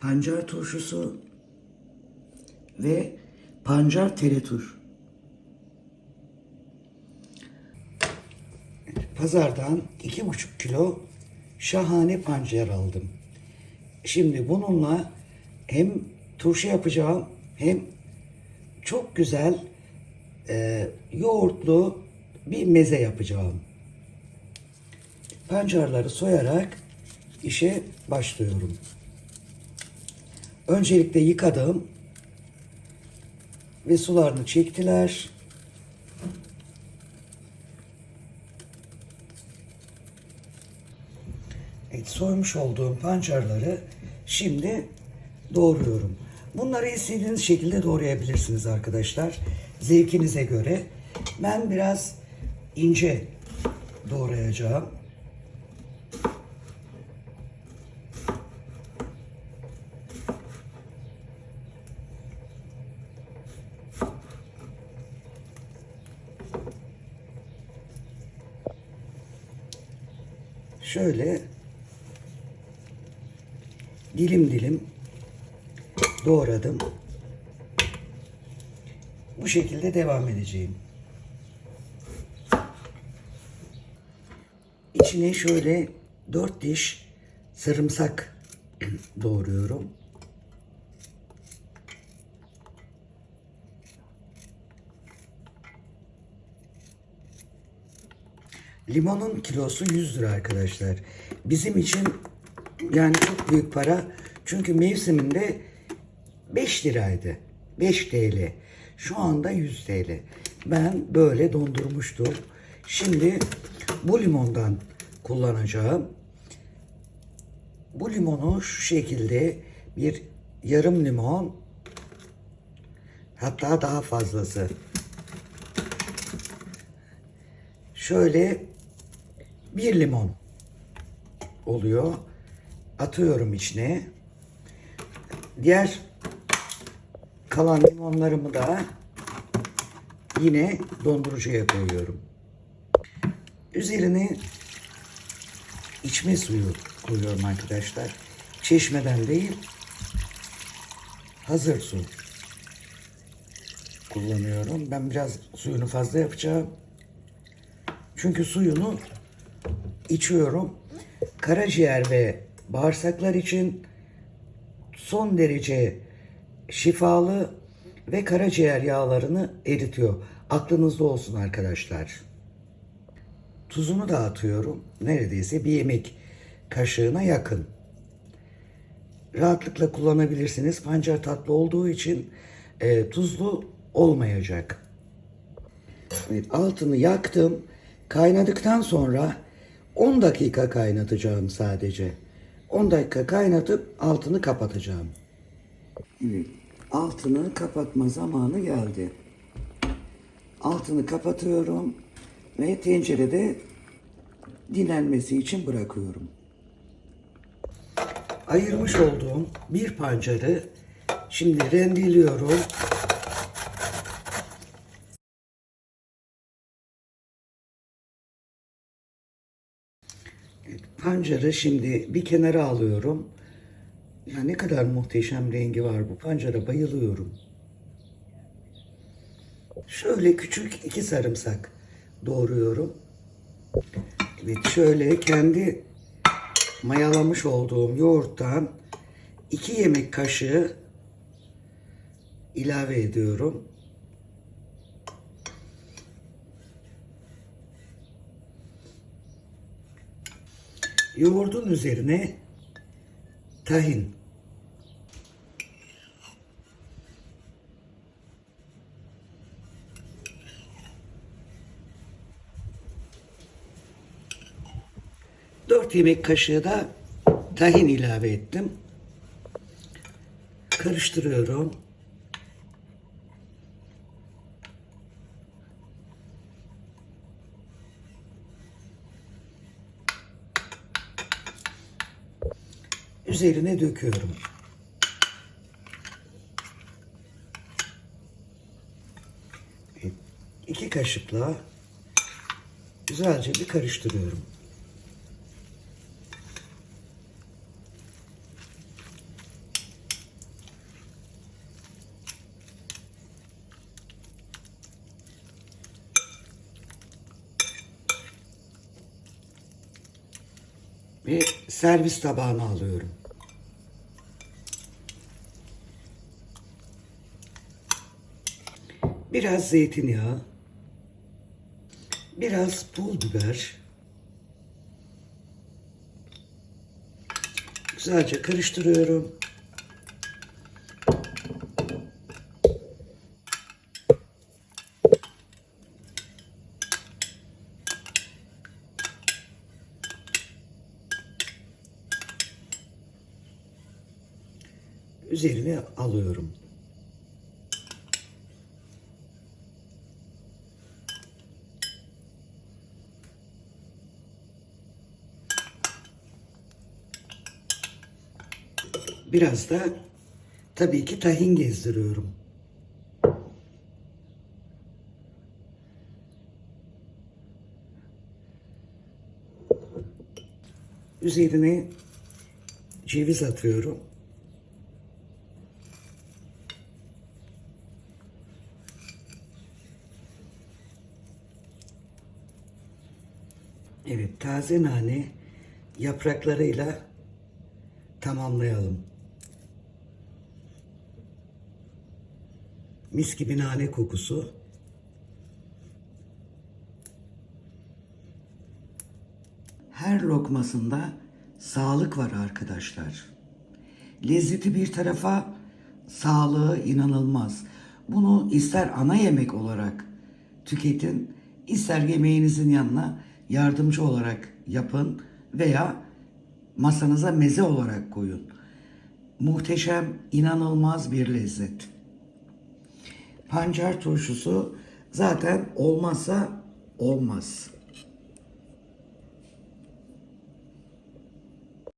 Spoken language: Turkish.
pancar turşusu ve pancar teletur. Pazardan iki buçuk kilo şahane pancar aldım. Şimdi bununla hem turşu yapacağım hem çok güzel e, yoğurtlu bir meze yapacağım. Pancarları soyarak işe başlıyorum. Öncelikle yıkadım ve sularını çektiler. Evet, soymuş olduğum pancarları şimdi doğruyorum. Bunları istediğiniz şekilde doğrayabilirsiniz arkadaşlar. Zevkinize göre. Ben biraz ince doğrayacağım. Şöyle dilim dilim doğradım. Bu şekilde devam edeceğim. İçine şöyle dört diş sarımsak doğruyorum. Limonun kilosu 100 lira arkadaşlar. Bizim için yani çok büyük para. Çünkü mevsiminde 5 liraydı. 5 TL. Şu anda 100 TL. Ben böyle dondurmuştum. Şimdi bu limondan kullanacağım. Bu limonu şu şekilde bir yarım limon hatta daha fazlası. Şöyle bir limon oluyor. Atıyorum içine. Diğer kalan limonlarımı da yine dondurucuya koyuyorum. Üzerine içme suyu koyuyorum arkadaşlar. Çeşmeden değil, hazır su kullanıyorum. Ben biraz suyunu fazla yapacağım. Çünkü suyunu içiyorum. Karaciğer ve bağırsaklar için son derece şifalı ve karaciğer yağlarını eritiyor. Aklınızda olsun arkadaşlar. Tuzunu da atıyorum. Neredeyse bir yemek kaşığına yakın. Rahatlıkla kullanabilirsiniz. Pancar tatlı olduğu için e, tuzlu olmayacak. Evet, altını yaktım. Kaynadıktan sonra 10 dakika kaynatacağım sadece. 10 dakika kaynatıp altını kapatacağım. Altını kapatma zamanı geldi. Altını kapatıyorum ve tencerede dinlenmesi için bırakıyorum. Ayırmış olduğum bir pancarı şimdi rendeliyorum. Pancarı şimdi bir kenara alıyorum. Ya ne kadar muhteşem rengi var bu pancara bayılıyorum. Şöyle küçük iki sarımsak doğruyorum. Evet şöyle kendi mayalamış olduğum yoğurttan iki yemek kaşığı ilave ediyorum. Yoğurdun üzerine tahin. Dört yemek kaşığı da tahin ilave ettim. Karıştırıyorum. Üzerine döküyorum. İki kaşıkla güzelce bir karıştırıyorum. Ve servis tabağına alıyorum. Biraz zeytinyağı. Biraz pul biber. Güzelce karıştırıyorum. Üzerine alıyorum. Biraz da tabii ki tahin gezdiriyorum. Üzerine ceviz atıyorum. Evet, taze nane yapraklarıyla tamamlayalım. Mis gibi nane kokusu. Her lokmasında sağlık var arkadaşlar. Lezzeti bir tarafa, sağlığı inanılmaz. Bunu ister ana yemek olarak tüketin, ister yemeğinizin yanına yardımcı olarak yapın veya masanıza meze olarak koyun. Muhteşem, inanılmaz bir lezzet. Pancar turşusu zaten olmazsa olmaz.